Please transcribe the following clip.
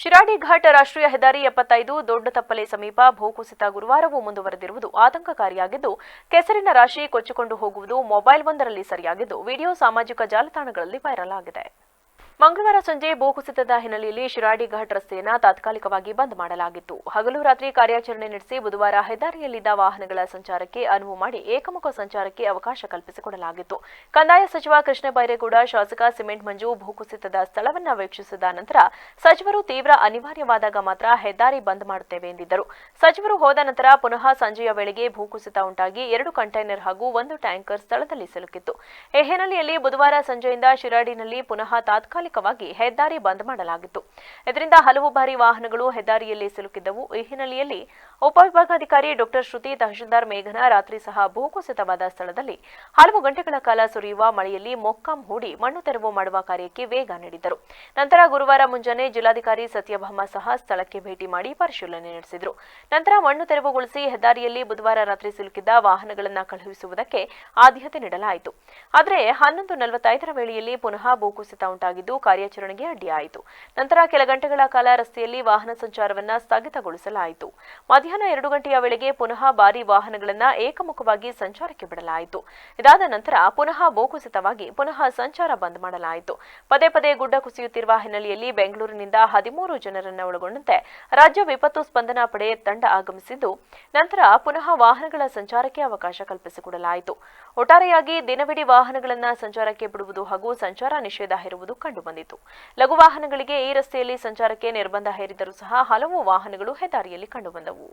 ಶಿರಾಡಿ ಘಾಟ್ ರಾಷ್ಟ್ರೀಯ ಹೆದ್ದಾರಿ ಎಪ್ಪತ್ತೈದು ದೊಡ್ಡ ತಪ್ಪಲೆ ಸಮೀಪ ಭೂಕುಸಿತ ಗುರುವಾರವೂ ಮುಂದುವರೆದಿರುವುದು ಆತಂಕಕಾರಿಯಾಗಿದ್ದು, ಕೆಸರಿನ ರಾಶಿ ಕೊಚ್ಚಿಕೊಂಡು ಹೋಗುವುದು ಮೊಬೈಲ್ ಒಂದರಲ್ಲಿ ಸರಿಯಾಗಿದ್ದು, ವಿಡಿಯೋ ಸಾಮಾಜಿಕ ಜಾಲತಾಣಗಳಲ್ಲಿ ವೈರಲ್ ಆಗಿದೆ. ಮಂಗಳವಾರ ಸಂಜೆ ಭೂಕುಸಿತದ ಹಿನ್ನೆಲೆಯಲ್ಲಿ ಶಿರಾಡಿ ಘಾಟ್ ರಸ್ತೆಯನ್ನು ತಾತ್ಕಾಲಿಕವಾಗಿ ಬಂದ್ ಮಾಡಲಾಗಿತ್ತು. ಹಗಲು ರಾತ್ರಿ ಕಾರ್ಯಾಚರಣೆ ನಡೆಸಿ ಬುಧವಾರ ಹೆದ್ದಾರಿಯಲ್ಲಿದ್ದ ವಾಹನಗಳ ಸಂಚಾರಕ್ಕೆ ಅನುವು ಮಾಡಿ ಏಕಮುಖ ಸಂಚಾರಕ್ಕೆ ಅವಕಾಶ ಕಲ್ಪಿಸಿಕೊಡಲಾಗಿತ್ತು. ಕಂದಾಯ ಸಚಿವ ಕೃಷ್ಣ ಬೈರೇಗೌಡ, ಶಾಸಕ ಸಿಮೆಂಟ್ ಮಂಜು ಭೂಕುಸಿತದ ಸ್ಥಳವನ್ನು ವೀಕ್ಷಿಸಿದ ನಂತರ ಸಚಿವರು ತೀವ್ರ ಅನಿವಾರ್ಯವಾದಾಗ ಮಾತ್ರ ಹೆದ್ದಾರಿ ಬಂದ್ ಮಾಡುತ್ತೇವೆ ಎಂದಿದ್ದರು. ಸಚಿವರು ಹೋದ ನಂತರ ಪುನಃ ಸಂಜೆಯ ವೇಳೆಗೆ ಭೂಕುಸಿತ ಉಂಟಾಗಿ ಎರಡು ಕಂಟೈನರ್ ಹಾಗೂ ಒಂದು ಟ್ಯಾಂಕರ್ ಸ್ಥಳದಲ್ಲಿ ಸಿಲುಕಿತ್ತು. ಈ ಹಿನ್ನೆಲೆಯಲ್ಲಿ ಬುಧವಾರ ಸಂಜೆಯಿಂದ ಶಿರಾಡಿನಲ್ಲಿ ಪುನಃ ತಾತ್ಕಾಲಿಕವಾಗಿ ಹೆದ್ದಾರಿ ಬಂದ್ ಮಾಡಲಾಗಿತ್ತು. ಇದರಿಂದ ಹಲವು ಬಾರಿ ವಾಹನಗಳು ಹೆದ್ದಾರಿಯಲ್ಲಿ ಸಿಲುಕಿದ್ದವು. ಈ ಹಿನ್ನೆಲೆಯಲ್ಲಿ ಉಪವಿಭಾಗಾಧಿಕಾರಿ ಡಾಕ್ಟರ್ ಶ್ರುತಿ ತಹಶೀಲ್ದಾರ್ ಮೇಘನ ರಾತ್ರಿ ಸಹ ಭೂಕುಸಿತವಾದ ಸ್ಥಳದಲ್ಲಿ ಹಲವು ಗಂಟೆಗಳ ಕಾಲ ಸುರಿಯುವ ಮಳೆಯಲ್ಲಿ ಮೊಕ್ಕಾಂ ಹೂಡಿ ಮಣ್ಣು ತೆರವು ಮಾಡುವ ಕಾರ್ಯಕ್ಕೆ ವೇಗ ನೀಡಿದರು ನಂತರ ಗುರುವಾರ ಮುಂಜಾನೆ ಜಿಲ್ಲಾಧಿಕಾರಿ ಸತ್ಯಭಾಮ ಸಹ ಸ್ಥಳಕ್ಕೆ ಭೇಟಿ ಮಾಡಿ ಪರಿಶೀಲನೆ ನಡೆಸಿದರು. ನಂತರ ಮಣ್ಣು ತೆರವುಗೊಳಿಸಿ ಹೆದ್ದಾರಿಯಲ್ಲಿ ಬುಧವಾರ ರಾತ್ರಿ ಸಿಲುಕಿದ್ದ ವಾಹನಗಳನ್ನು ಕಳುಹಿಸುವುದಕ್ಕೆ ಆದ್ಯತೆ ನೀಡಲಾಯಿತು. ಆದರೆ ಹನ್ನೊಂದು ನಲವತ್ತೈದರ ವೇಳೆಯಲ್ಲಿ ಪುನಃ ಭೂಕುಸಿತ ಉಂಟಾಗಿದ್ದು ಕಾರ್ಯಾಚರಣೆಗೆ ಅಡ್ಡಿಯಾಯಿತು. ನಂತರ ಕೆಲ ಗಂಟೆಗಳ ಕಾಲ ರಸ್ತೆಯಲ್ಲಿ ವಾಹನ ಸಂಚಾರವನ್ನ ಸ್ಥಗಿತಗೊಳಿಸಲಾಯಿತು. ಮಧ್ಯಾಹ್ನ ಎರಡು ಗಂಟೆಯ ವೇಳೆಗೆ ಪುನಃ ಭಾರಿ ವಾಹನಗಳನ್ನ ಏಕಮುಖವಾಗಿ ಸಂಚಾರಕ್ಕೆ ಬಿಡಲಾಯಿತು. ಇದಾದ ನಂತರ ಪುನಃ ಭೂಕುಸಿತವಾಗಿ ಪುನಃ ಸಂಚಾರ ಬಂದ್ ಮಾಡಲಾಯಿತು. ಪದೇ ಪದೇ ಗುಡ್ಡ ಕುಸಿಯುತ್ತಿರುವ ಹಿನ್ನೆಲೆಯಲ್ಲಿ ಬೆಂಗಳೂರಿನಿಂದ ಹದಿಮೂರು ಜನರನ್ನು ಒಳಗೊಂಡಂತೆ ರಾಜ್ಯ ವಿಪತ್ತು ಸ್ಪಂದನಾ ಪಡೆ ತಂಡ ಆಗಮಿಸಿದ್ದು, ನಂತರ ಪುನಃ ವಾಹನಗಳ ಸಂಚಾರಕ್ಕೆ ಅವಕಾಶ ಕಲ್ಪಿಸಿಕೊಡಲಾಯಿತು. ಒಟ್ಟಾರೆಯಾಗಿ ದಿನವಿಡೀ ವಾಹನಗಳನ್ನ ಸಂಚಾರಕ್ಕೆ ಬಿಡುವುದು ಹಾಗೂ ಸಂಚಾರ ನಿಷೇಧ ಹೇರುವುದು ಕಂಡುಬಂದಿತು ಲಘು ವಾಹನಗಳಿಗೆ ಈ ರಸ್ತೆಯಲ್ಲಿ ಸಂಚಾರಕ್ಕೆ ನಿರ್ಬಂಧ ಹೇರಿದರೂ ಸಹ ಹಲವು ವಾಹನಗಳು ಹೆದ್ದಾರಿಯಲ್ಲಿ ಕಂಡುಬಂದವು.